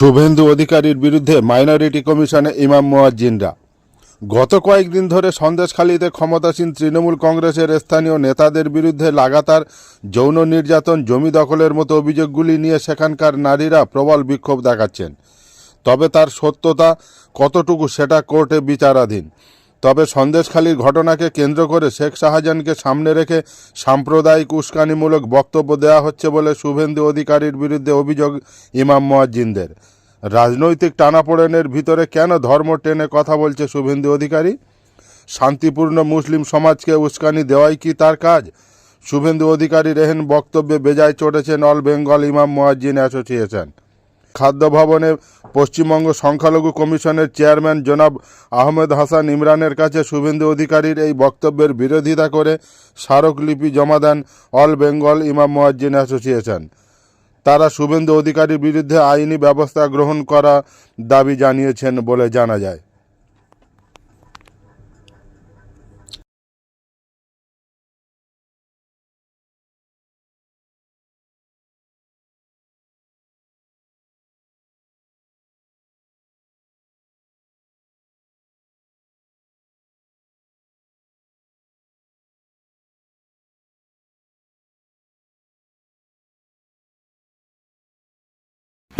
শুভেন্দু অধিকারীর বিরুদ্ধে মাইনরিটি কমিশনে ইমাম মোয়াজ্জিনরা। গত কয়েকদিন ধরে সন্দেশখালীতে ক্ষমতাসীন তৃণমূল কংগ্রেসের স্থানীয় নেতাদের বিরুদ্ধে লাগাতার যৌন নির্যাতন, জমি দখলের মতো অভিযোগগুলি নিয়ে সেখানকার নারীরা প্রবল বিক্ষোভ দেখাচ্ছেন। তবে তার সত্যতা কতটুকু সেটা কোর্টে বিচারাধীন। তবে সন্দেশখালীর ঘটনাকে কেন্দ্র করে শেখ শাহজাহানকে সামনে রেখে সাম্প্রদায়িক উস্কানিমূলক বক্তব্য দেওয়া হচ্ছে বলে শুভেন্দু অধিকারীর বিরুদ্ধে অভিযোগ ইমাম মোয়াজ্জিনদের। রাজনৈতিক টানাপোড়েনের ভিতরে কেন ধর্ম টেনে কথা বলছে শুভেন্দু অধিকারী? শান্তিপূর্ণ মুসলিম সমাজকে উস্কানি দেওয়াই কি তার কাজ? শুভেন্দু অধিকারী রেহেন বক্তব্যে বেজায় চড়েছেন অল বেঙ্গল ইমাম মোয়াজ্জিন অ্যাসোসিয়েশন। খাদ্য ভবনে পশ্চিমবঙ্গ সংখ্যালঘু কমিশনের চেয়ারম্যান জনাব আহমেদ হাসান ইমরানের কাছে শুভেন্দু অধিকারীর এই বক্তব্যের বিরোধিতা করে স্মারকলিপি জমা দেন অল বেঙ্গল ইমাম মোয়াজ্জিন অ্যাসোসিয়েশন। তারা শুভেন্দু অধিকারীর বিরুদ্ধে আইনি ব্যবস্থা গ্রহণ করা দাবি জানিয়েছেন বলে জানা যায়।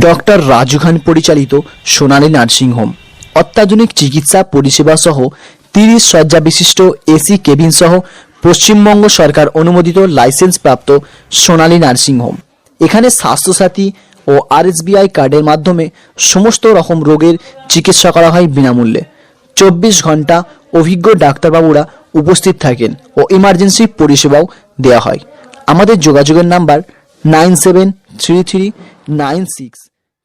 ডক্টর রাজু খান পরিচালিত সোনালী নার্সিংহোম। অত্যাধুনিক চিকিৎসা পরিষেবা সহ তিরিশ শয্যা বিশিষ্ট এসি কেবিন সহ পশ্চিমবঙ্গ সরকার অনুমোদিত লাইসেন্স প্রাপ্ত সোনালী নার্সিংহোম। এখানে স্বাস্থ্যসাথী ও আরএসবিআই কার্ডের মাধ্যমে সমস্ত রকম রোগের চিকিৎসা করা হয় বিনামূল্যে। চব্বিশ ঘণ্টা অভিজ্ঞ ডাক্তারবাবুরা উপস্থিত থাকেন ও ইমার্জেন্সি পরিষেবাও দেওয়া হয়। আমাদের যোগাযোগের number nine seven three three nine six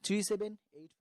three seven eight